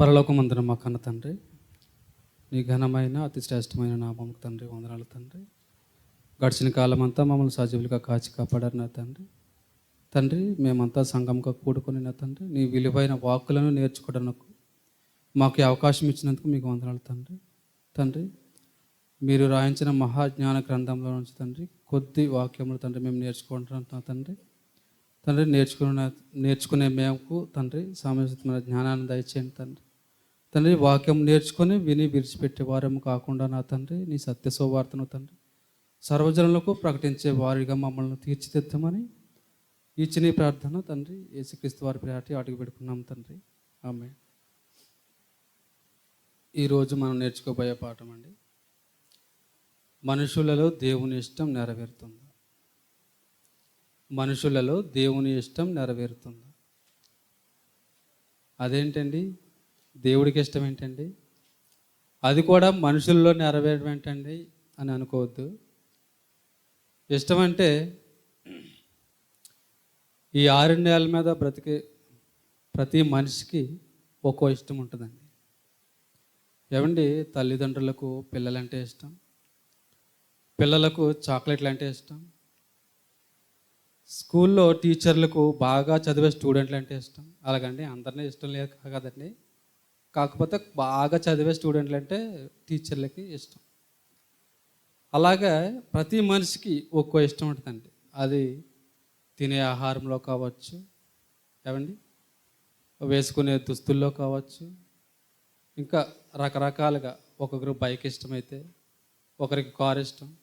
పరలోకమందున మా కన్న తండ్రి నీ ఘనమైన అతి శ్రేష్టమైన నామం తండ్రి వందనాలు తండ్రి. గడిచిన కాలం అంతా మమ్మల్ని సజీవులుగా కాచి కాపాడారు నా తండ్రి. తండ్రి మేమంతా సంఘంగా కూడుకుని నా తండ్రి నీ విలువైన వాక్కులను నేర్చుకోవడానికి మాకు అవకాశం ఇచ్చినందుకు మీకు వందనాలు తండ్రి. తండ్రి మీరు రాయించిన మహాజ్ఞాన గ్రంథంలో నుంచి తండ్రి కొద్ది వాక్యములు తండ్రి మేము నేర్చుకుంటున్నాం తండ్రి. తండ్రి నేర్చుకున్న నేర్చుకునే మేము తండ్రి సామర్థ్యమైన జ్ఞానాన్ని దయచేయండి తండ్రి. తండ్రి వాక్యం నేర్చుకొని విని విడిచిపెట్టే వారము కాకుండా నా తండ్రి నీ సత్య సోవార్తను తండ్రి సర్వజనులకు ప్రకటించే వారిగా మమ్మల్ని తీర్చిదిద్దమని ఇచ్చిన ప్రార్థన తండ్రి యేసుక్రీస్తు వారి ప్రాటి అడుగు పెట్టుకున్నాం తండ్రి. ఆమె ఈరోజు మనం నేర్చుకోబోయే పాఠం అండి మనుషులలో దేవుని ఇష్టం నెరవేరుతుంది. మనుషులలో దేవుని ఇష్టం నెరవేరుతుంది. అదేంటండి? దేవుడికి ఇష్టం ఏంటండి? అది కూడా మనుషుల్లో నెరవేరడం ఏంటండి అని అనుకోవద్దు. ఇష్టం అంటే ఈ ఆరు నెలల మీద బ్రతికే ప్రతి మనిషికి ఒక్కో ఇష్టం ఉంటుందండి. ఏమండి? తల్లిదండ్రులకు పిల్లలంటే ఇష్టం. పిల్లలకు చాక్లెట్లు అంటే ఇష్టం. స్కూల్లో టీచర్లకు బాగా చదివే స్టూడెంట్లు అంటే ఇష్టం. అలాగండి అందరినీ ఇష్టం లేదు కాదండి. కాకపోతే బాగా చదివే స్టూడెంట్లు అంటే టీచర్లకి ఇష్టం. అలాగే ప్రతి మనిషికి ఒక్కో ఇష్టం ఉంటుందండి. అది తినే ఆహారంలో కావచ్చు ఏమండి వేసుకునే దుస్తుల్లో కావచ్చు. ఇంకా రకరకాలుగా ఒకరికి బైక్ ఇష్టమైతే ఒకరికి కార్ ఇష్టం.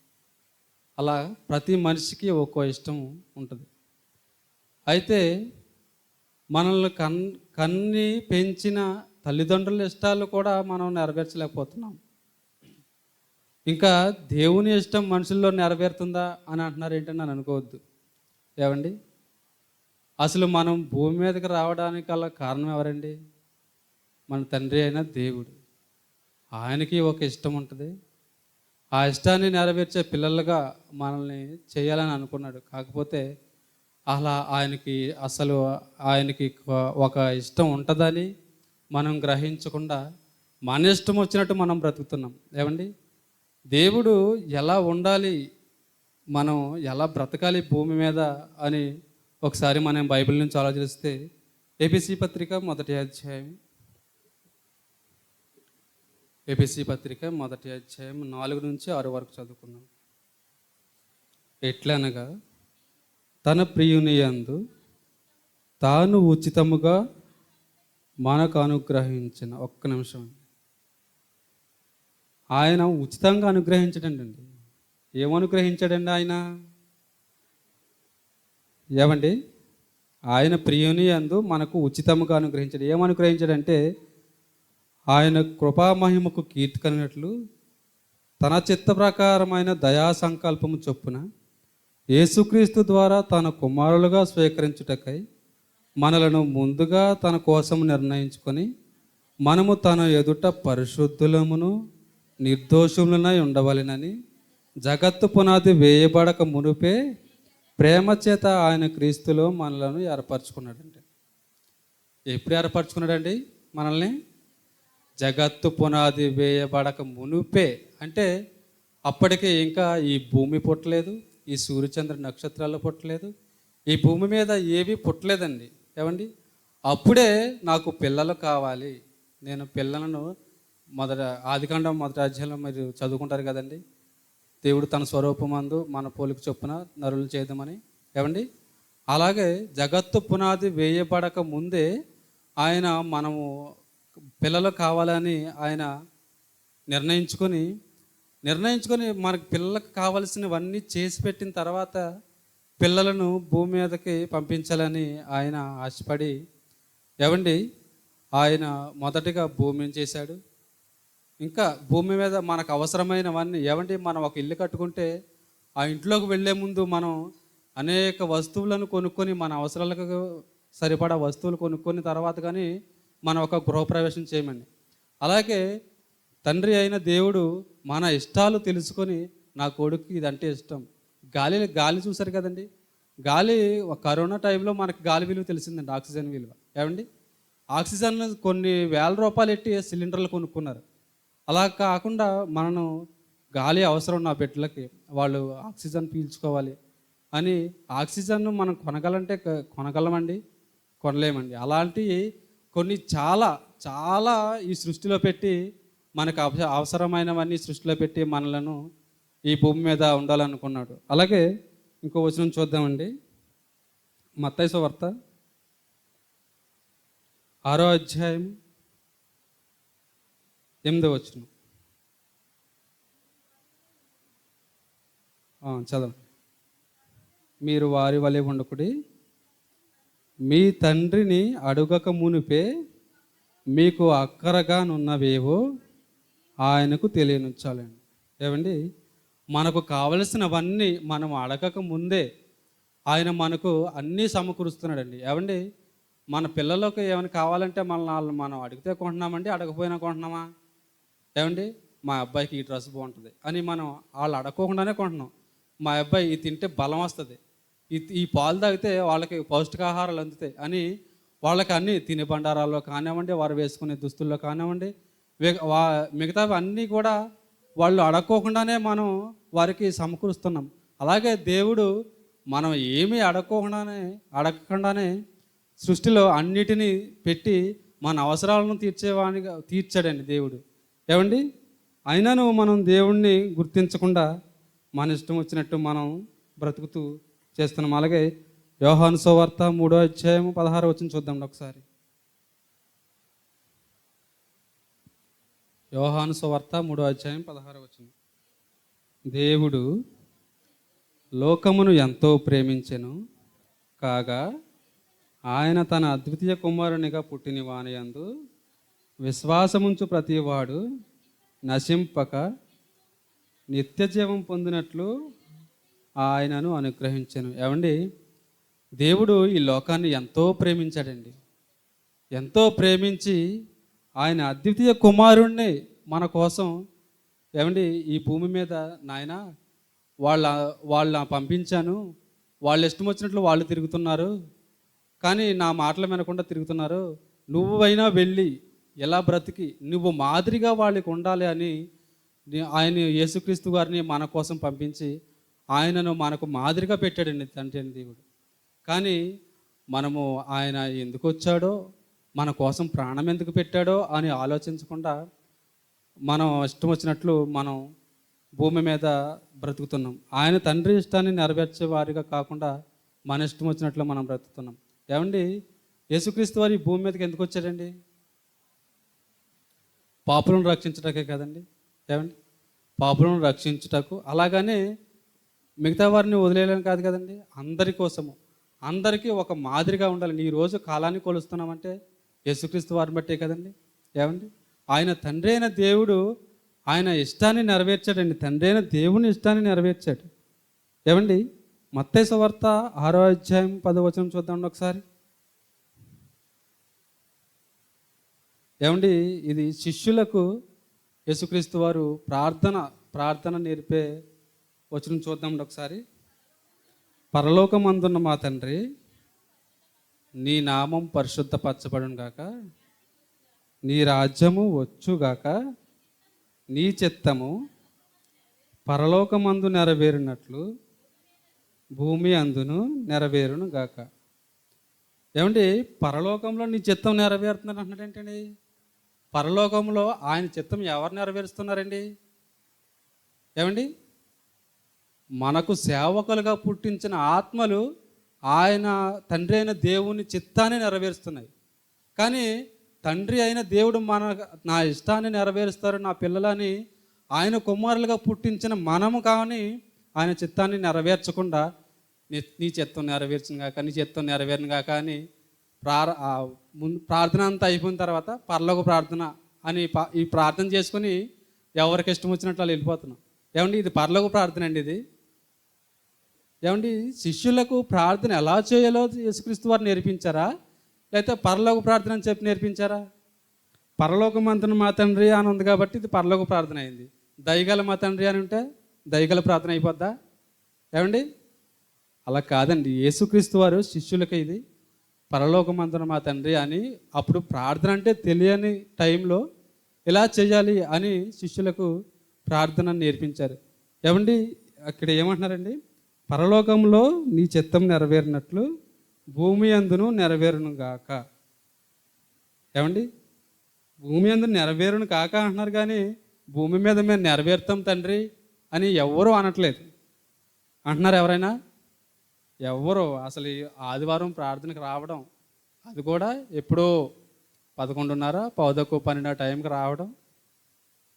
అలా ప్రతి మనిషికి ఒక్కో ఇష్టం ఉంటుంది. అయితే మనల్ని కన్ కన్ని పెంచిన తల్లిదండ్రుల ఇష్టాలు కూడా మనం నెరవేర్చలేకపోతున్నాం. ఇంకా దేవుని ఇష్టం మనుషుల్లో నెరవేరుతుందా అని అంటున్నారు ఏంటని నన్ను అనుకోవద్దు. ఏమండి అసలు మనం భూమి మీదకి రావడానికి అలా కారణం ఎవరండి? మన తండ్రి అయిన దేవుడు. ఆయనకి ఒక ఇష్టం ఉంటుంది. ఆ ఇష్టాన్ని నెరవేర్చే పిల్లలుగా మనల్ని చేయాలని అనుకున్నాడు. కాకపోతే అలా ఆయనకి అసలు ఆయనకి ఒక ఇష్టం ఉంటుందని మనం గ్రహించకుండా మన ఇష్టం వచ్చినట్టు మనం బ్రతుకుతున్నాం. ఏమండి? దేవుడు ఎలా ఉండాలి మనం ఎలా బ్రతకాలి భూమి మీద అని ఒకసారి మనం బైబిల్ నుంచి ఆలోచిస్తే ఏపీసీ పత్రిక మొదటి అధ్యాయం. ఏపీసీ పత్రిక మొదటి అధ్యాయం నాలుగు నుంచి ఆరు వరకు చదువుకున్నాం ఎట్లనగా తన ప్రియుని యందు తాను ఉచితముగా మనకు అనుగ్రహించిన ఒక్క నిమిషం ఆయన ఉచితంగా అనుగ్రహించడండి ఏమనుగ్రహించాడండి ఆయన? ఏమండి? ఆయన ప్రియుని అందు మనకు ఉచితముగా అనుగ్రహించాడు. ఏమనుగ్రహించాడంటే ఆయన కృపామహిమకు కీర్తి కలిగినట్లు తన చిత్త ప్రకారమైన దయా సంకల్పము చొప్పున యేసుక్రీస్తు ద్వారా తన కుమారులుగా స్వీకరించుటకై మనలను ముందుగా తన కోసం నిర్ణయించుకొని మనము తన ఎదుట పరిశుద్ధులమును నిర్దోషములనై ఉండవలెనని జగత్తు పునాది వేయబడక మునుపే ప్రేమ చేత ఆయన క్రీస్తులో మనలను ఏర్పరచుకున్నాడండి. ఎప్పుడు ఏర్పరచుకున్నాడండి మనల్ని? జగత్తు పునాది వేయబడక మునుపే. అంటే అప్పటికే ఇంకా ఈ భూమి పుట్టలేదు ఈ సూర్యచంద్ర నక్షత్రాలు పుట్టలేదు ఈ భూమి మీద ఏవి పుట్టలేదండి. ఏమండి? అప్పుడే నాకు పిల్లలు కావాలి. నేను పిల్లలను మొదట ఆదికాండం మొదటి అధ్యాయంలో మీరు చదువుకుంటారు కదండి. దేవుడు తన స్వరూపమందు మన పోలిక చొప్పున నరులు చేద్దామని. ఏమండి? అలాగే జగత్తు పునాది వేయబడక ముందే ఆయన మనము పిల్లలు కావాలని ఆయన నిర్ణయించుకొని నిర్ణయించుకొని మనకు పిల్లలకు కావలసినవన్నీ చేసి పెట్టిన తర్వాత పిల్లలను భూమి మీదకి పంపించాలని ఆయన ఆశపడి ఏమండి ఆయన మొదటిగా భూమిని చేశాడు. ఇంకా భూమి మీద మనకు అవసరమైనవన్నీ ఏమండి మనం ఒక ఇల్లు కట్టుకుంటే ఆ ఇంట్లోకి వెళ్ళే ముందు మనం అనేక వస్తువులను కొనుక్కొని మన అవసరాలకు సరిపడా వస్తువులు కొనుక్కొని తర్వాత కానీ మనం ఒక గృహప్రవేశం చేయమండి. అలాగే తండ్రి అయిన దేవుడు మన ఇష్టాలు తెలుసుకొని నా కొడుకు ఇదంటే ఇష్టం. గాలి గాలి చూసారు కదండి? గాలి కరోనా టైంలో మనకి గాలి విలువ తెలిసిందండి ఆక్సిజన్ విలువ. ఏమండి? ఆక్సిజన్ కొన్ని వేల రూపాయలు ఎట్టి సిలిండర్లు కొనుక్కున్నారు. అలా కాకుండా మనం గాలి అవసరం నా బిడ్డలకి వాళ్ళు ఆక్సిజన్ పీల్చుకోవాలి అని ఆక్సిజన్ మనం కొనగలంటే కొనగలమండి కొనలేమండి. అలాంటి కొన్ని చాలా చాలా ఈ సృష్టిలో పెట్టి మనకు అవసరమైనవన్నీ సృష్టిలో పెట్టి మనలను ఈ భూమి మీద ఉండాలనుకున్నాడు. అలాగే ఇంకో వచనం చూద్దామండి. మత్తైస వార్త. ఆరో అధ్యాయం ఎనిమిదో వచనం. చదవ చదవండి. మీరు వారి వలె ఉండకుడి. మీ తండ్రిని అడుగక మునిపే మీకు అక్కరగానున్నవేవో ఆయనకు తెలియనుంచాలండి. ఏమండి? మనకు కావలసినవన్నీ మనం అడగక ముందే ఆయన మనకు అన్నీ సమకూరుస్తున్నాడండి. ఏమండి మన పిల్లలకు ఏమైనా కావాలంటే మన మనం అడిగితే కొంటున్నామండి అడగపోయినా కొంటున్నామా? ఏమండి మా అబ్బాయికి ఈ డ్రెస్ బాగుంటుంది అని మనం వాళ్ళు అడగకుండానే కొంటున్నాం. మా అబ్బాయి ఇది తింటే బలం వస్తుంది. ఈ ఈ పాలు తాగితే వాళ్ళకి పౌష్టికాహారాలు అందుతాయి అని వాళ్ళకి అన్ని తినే బండారాల్లో కానివ్వండి వారు వేసుకునే దుస్తుల్లో కానివ్వండి మిగతావి అన్నీ కూడా వాళ్ళు అడగకోకుండానే మనం వారికి సమకూరుస్తున్నాం. అలాగే దేవుడు మనం ఏమీ అడగకుండానే అడగకుండానే సృష్టిలో అన్నిటినీ పెట్టి మన అవసరాలను తీర్చేవానిగా తీర్చాడండి దేవుడు. ఏమండి? అయినను మనం దేవుణ్ణి గుర్తించకుండా మన ఇష్టం వచ్చినట్టు మనం బ్రతుకుతూ చేస్తున్నాం. అలాగే యోహాను సువార్త మూడో అధ్యాయం పదహారు వచ్చిన చూద్దాం ఒకసారి. యోహాను సువార్త మూడో అధ్యాయం పదహారు వచ్చింది దేవుడు లోకమును ఎంతో ప్రేమించెను కాగా ఆయన తన అద్వితీయ కుమారునిగా పుట్టిన వానియందు విశ్వాసముంచు ప్రతివాడు నశింపక నిత్య జీవం పొందినట్లు ఆయనను అనుగ్రహించాను. ఏమండి? దేవుడు ఈ లోకాన్ని ఎంతో ప్రేమించాడండి. ఎంతో ప్రేమించి ఆయన అద్వితీయ కుమారుణ్ణి మన కోసం ఏమండి ఈ భూమి మీద నాయన వాళ్ళ వాళ్ళ పంపించాను వాళ్ళు ఇష్టం వచ్చినట్లు వాళ్ళు తిరుగుతున్నారు కానీ నా మాటలు వినకుండా తిరుగుతున్నారు నువ్వైనా వెళ్ళి ఎలా బ్రతికి నువ్వు మాదిరిగా వాళ్ళకి ఉండాలి అని ఆయన యేసుక్రీస్తు గారిని మన కోసం పంపించి ఆయనను మనకు మాదిరిగా పెట్టాడండి తండ్రి అని దేవుడు. కానీ మనము ఆయన ఎందుకు వచ్చాడో మన కోసం ప్రాణం ఎందుకు పెట్టాడో అని ఆలోచించకుండా మనం ఇష్టం వచ్చినట్లు మనం భూమి మీద బ్రతుకుతున్నాం. ఆయన తండ్రి ఇష్టాన్ని నెరవేర్చే వారిగా కాకుండా మన ఇష్టం వచ్చినట్లు మనం బ్రతుకుతున్నాం. ఏమండి? యేసుక్రీస్తు వారి భూమి మీదకి ఎందుకు వచ్చాడండి పాపులను రక్షించటకే కదండి. ఏమండి? పాపులను రక్షించుటకు. అలాగనే మిగతా వారిని వదిలేయలేం కాదు కదండి. అందరి కోసము. అందరికీ ఒక మాదిరిగా ఉండాలి. ఈరోజు రోజు కాలాన్ని కొలుస్తున్నామంటే యేసుక్రీస్తు వారిని బట్టే కదండి. ఏమండి? ఆయన తండ్రి అయిన దేవుడు ఆయన ఇష్టాన్ని నెరవేర్చాడండి. తండ్రి అయిన దేవుని ఇష్టాన్ని నెరవేర్చాడు. ఏమండి? మత్తైసు వార్త ఆరో అధ్యాయం పదవచనం చూద్దాం ఒకసారి. ఏమండి? ఇది శిష్యులకు యేసుక్రీస్తు వారు ప్రార్థన ప్రార్థన నేర్పే వచనం చూద్దాం ఒకసారి. పరలోకమందున్న మా తండ్రి నీ నామం పరిశుద్ధపరచబడును గాక నీ రాజ్యము వచ్చుగాక నీ చిత్తము పరలోకమందు నెరవేరినట్లు భూమి అందును నెరవేరును గాక. ఏమండి? పరలోకంలో నీ చిత్తం నెరవేరుతున్నారు అంటున్నాడు ఏంటండి? పరలోకంలో ఆయన చిత్తం ఎవరు నెరవేరుస్తున్నారండి? ఏమండి? మనకు సేవకులుగా పుట్టించిన ఆత్మలు ఆయన తండ్రి అయిన దేవుని చిత్తాన్ని నెరవేరుస్తున్నాయి. కానీ తండ్రి అయిన దేవుడు మన నా ఇష్టాన్ని నెరవేరుస్తారు నా పిల్లలని ఆయన కుమారులుగా పుట్టించిన మనము కానీ ఆయన చిత్తాన్ని నెరవేర్చకుండా నీ నీ చిత్తం నెరవేర్చిన కాక నీ చిత్తం నెరవేరిన కాక అని ప్రార ముందు ప్రార్థన అంతా అయిపోయిన తర్వాత పర్లోక ప్రార్థన అని ఈ ప్రార్థన చేసుకుని ఎవరికి ఇష్టం వచ్చినట్లు వాళ్ళు వెళ్ళిపోతున్నాం. ఏమండి ఇది పర్లోక ప్రార్థన అండి ఇది? ఏమండి శిష్యులకు ప్రార్థన ఎలా చేయాలో యేసుక్రీస్తు వారు నేర్పించారా? లేకపోతే పరలోక ప్రార్థన అని చెప్పి నేర్పించారా? పరలోక మంత్రుని మా తండ్రి అని ఉంది కాబట్టి ఇది పరలోక ప్రార్థన అయింది. దయగల మా తండ్రి అని ఉంటే దయగల ప్రార్థన అయిపోద్దా? ఏమండి? అలా కాదండి. యేసుక్రీస్తు వారు శిష్యులకి ఇది పరలోకమందున మా తండ్రి అని అప్పుడు ప్రార్థన అంటే తెలియని టైంలో ఇలా చేయాలి అని శిష్యులకు ప్రార్థన నేర్పించారు. ఏమండి? అక్కడ ఏమంటున్నారండి? పరలోకంలో నీ చిత్తం నెరవేరినట్లు భూమి అందును నెరవేరును గాక. ఏమండి? భూమి అందు నెరవేరును కాక అంటున్నారు కానీ భూమి మీద మేము నెరవేరుతాం తండ్రి అని ఎవ్వరూ అనట్లేదు. అంటున్నారు ఎవరైనా? ఎవరు అసలు ఈ ఆదివారం ప్రార్థనకు రావడం అది కూడా ఎప్పుడో పదకొండున్నర పౌదకు పన్నెండు టైంకి రావడం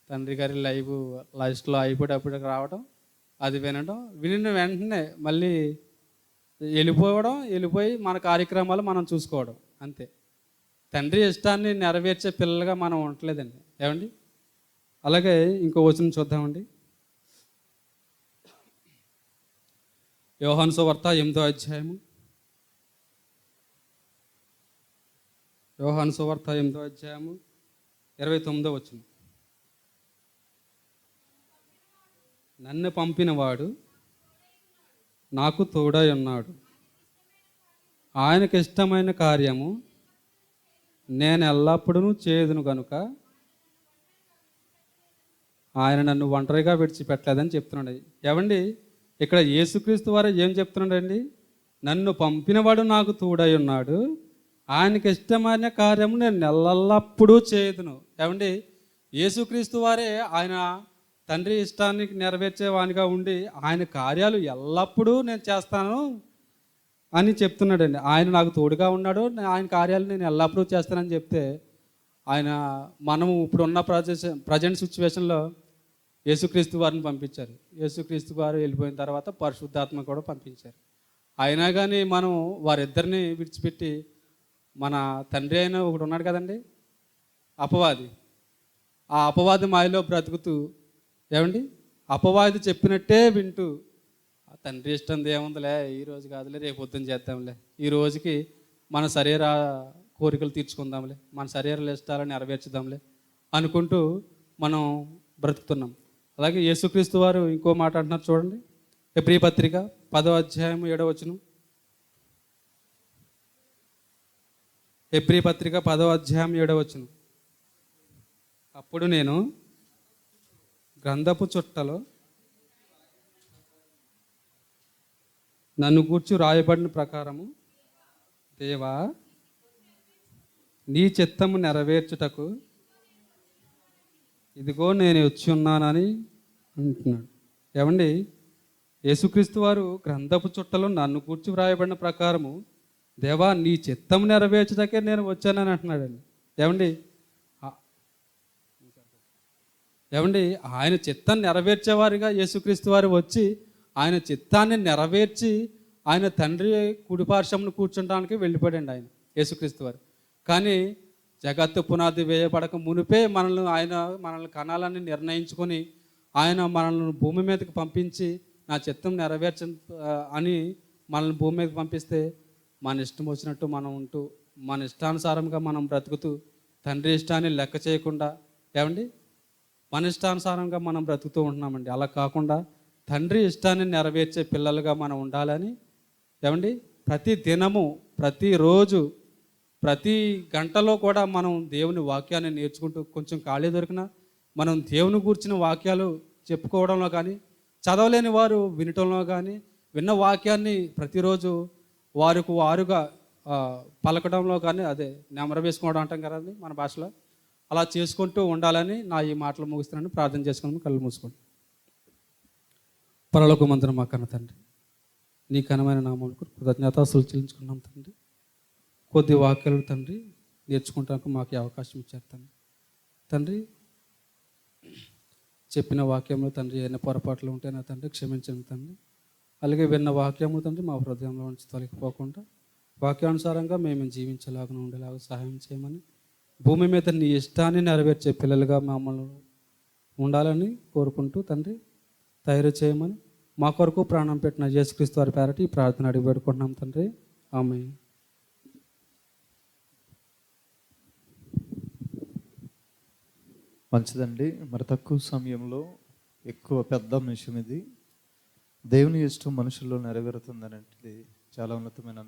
తండ్రి గారి లైవ్ లైస్ట్లో అయిపోయేటప్పటికి రావడం అది వినడం వినిన వెంటనే మళ్ళీ వెళ్ళిపోవడం వెళ్ళిపోయి మన కార్యక్రమాలు మనం చూసుకోవడం. అంతే. తండ్రి ఇష్టాన్ని నెరవేర్చే పిల్లలుగా మనం ఉండలేదండి ఏమండి? అలాగే ఇంకో వచనం చూద్దామండి. యోహాను సువార్త ఎనిమిదో అధ్యాయము. యోహాను సువార్త ఎనిమిదో అధ్యాయము ఇరవై తొమ్మిదో వచనం. నన్ను పంపినవాడు నాకు తోడై ఉన్నాడు. ఆయనకి ఇష్టమైన కార్యము నేను ఎల్లప్పుడూ చేయదును కనుక ఆయన నన్ను ఒంటరిగా విడిచిపెట్టలేదని చెప్తున్నాడు. ఏమండి? ఇక్కడ యేసుక్రీస్తు వారు ఏం చెప్తున్నాడండి? నన్ను పంపినవాడు నాకు తోడై ఉన్నాడు. ఆయనకి ఇష్టమైన కార్యము నేను ఎల్లప్పుడూ చేయదును ఏమండి? యేసుక్రీస్తు వారే ఆయన తండ్రి ఇష్టానికి నెరవేర్చేవానిగా ఉండి ఆయన కార్యాలు ఎల్లప్పుడూ నేను చేస్తాను అని చెప్తున్నాడండి. ఆయన నాకు తోడుగా ఉన్నాడు. ఆయన కార్యాలు నేను ఎల్లప్పుడూ చేస్తానని చెప్తే ఆయన మనము ఇప్పుడు ఉన్న ప్రజెస్ ప్రజెంట్ సిచ్యువేషన్లో యేసుక్రీస్తు వారిని పంపించారు. యేసుక్రీస్తు వారు వెళ్ళిపోయిన తర్వాత పరిశుద్ధాత్మ కూడా పంపించారు. అయినా కానీ మనం వారిద్దరిని విడిచిపెట్టి మన తండ్రి అయిన ఒకడు ఉన్నాడు కదండి? అపవాది. ఆ అపవాది మాయలో బ్రతుకుతూ ఏమండి? అపవాది చెప్పినట్టే వింటూ తండ్రి ఇష్టం ఏముందిలే ఈ రోజు కాదులే రేపు పొద్దున్న చేద్దాంలే. ఈ రోజుకి మన శరీర కోరికలు తీర్చుకుందాంలే మన శరీర ఇష్టాలని నెరవేర్చుదాంలే అనుకుంటూ మనం బ్రతుకుతున్నాం. అలాగే యేసుక్రీస్తు వారు ఇంకో మాట అంటున్నారు చూడండి. ఎప్రి పత్రిక పదో అధ్యాయం ఏడవ వచనం. ఎప్రి పత్రిక పదో అధ్యాయం ఏడవ వచనం. అప్పుడు నేను గ్రంథపు చుట్టలో నన్ను గూర్చి రాయబడిన ప్రకారము దేవా నీ చిత్తము నెరవేర్చుటకు ఇదిగో నేను వచ్చి ఉన్నానని అంటున్నాడు. ఏమండి? యేసుక్రీస్తు వారు గ్రంథపు చుట్టలో నన్ను కూర్చి వ్రాయబడిన ప్రకారము దేవా నీ చిత్తం నెరవేర్చడాకే నేను వచ్చానని అంటున్నాడండి. ఏమండి ఆ- ఏమండి? ఆయన చిత్తాన్ని నెరవేర్చేవారిగా యేసుక్రీస్తు వారు వచ్చి ఆయన చిత్తాన్ని నెరవేర్చి ఆయన తండ్రి కుడిపార్శ్వమును కూర్చుంటానికి వెళ్ళిపోయాడండి ఆయన యేసుక్రీస్తు వారు. కానీ జగత్తు పునాది వేయబడక మునిపే మనల్ని ఆయన మనల్ని కణాలని నిర్ణయించుకొని ఆయన మనల్ని భూమి మీదకి పంపించి నా చిత్తం నెరవేర్చ అని మనల్ని భూమి మీదకి పంపిస్తే మన ఇష్టం వచ్చినట్టు మనం ఉంటూ మన ఇష్టానుసారంగా మనం బ్రతుకుతూ తండ్రి ఇష్టాన్ని లెక్క చేయకుండా ఏమండి? మన ఇష్టానుసారంగా మనం బ్రతుకుతూ ఉంటున్నామండి. అలా కాకుండా తండ్రి ఇష్టాన్ని నెరవేర్చే పిల్లలుగా మనం ఉండాలని ఏమండి? ప్రతి దినము ప్రతిరోజు ప్రతి గంటలో కూడా మనం దేవుని వాక్యాన్ని నేర్చుకుంటూ కొంచెం ఖాళీ దొరికినా మనం దేవుని గూర్చిన వాక్యాలు చెప్పుకోవడంలో కానీ చదవలేని వారు వినటంలో కానీ విన్న వాక్యాన్ని ప్రతిరోజు వారికి వారుగా పలకడంలో కానీ అదే నెమర వేసుకోవడం అంటాం కదండి మన భాషలో. అలా చేసుకుంటూ ఉండాలని నా ఈ మాటలు ముగిస్తున్నాను. ప్రార్థన చేసుకుని కళ్ళు మూసుకోండి. పరలోక మందిరం మా కన్న తండ్రి నీ కనమైన నామములకు కృతజ్ఞతాసులు చెల్లించుకున్నాం తండ్రి. కొద్ది వాక్యాలు తండ్రి నేర్చుకుంటానికి మాకు అవకాశం ఇచ్చారు తండ్రి. తండ్రి చెప్పిన వాక్యంలో తండ్రి ఏమైనా పొరపాట్లు ఉంటే నా తండ్రి క్షమించండి తండ్రి. అలాగే విన్న వాక్యము తండ్రి మా హృదయంలో నుంచి తొలగిపోకుండా వాక్యానుసారంగా మేము జీవించేలాగా ఉండేలాగా సహాయం చేయమని భూమి మీద నీ ఇష్టాన్ని నెరవేర్చే పిల్లలుగా మమ్మల్ని ఉండాలని కోరుకుంటూ తండ్రి తయారు చేయమని మా కొరకు ప్రాణం పెట్టిన యేసుక్రీస్తు వారి పేరటి ప్రార్థన అడిగి పెట్టుకుంటున్నాం తండ్రి. ఆమె మంచిదండి. మరి తక్కువ సమయంలో ఎక్కువ పెద్ద అంశం ఇది దేవుని ఇష్టం మనుషుల్లో నెరవేరుతుందనేది చాలా ఉన్నతమైన